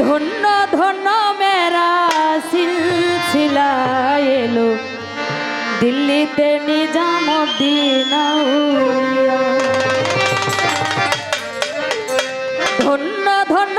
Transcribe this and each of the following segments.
ধন্য ধন্য মেরা সিলসিলা এলো। দিল্লিতে নিজামুদ্দিন ধন্য ধন্য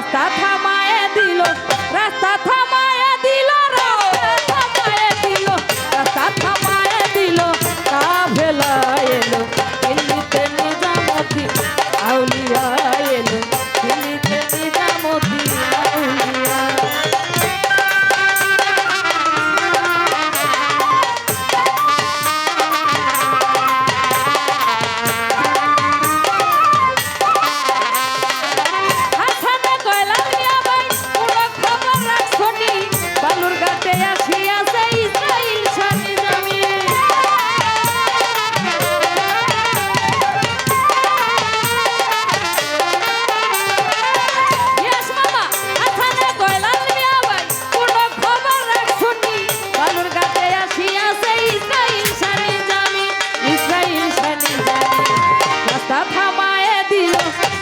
That's, that's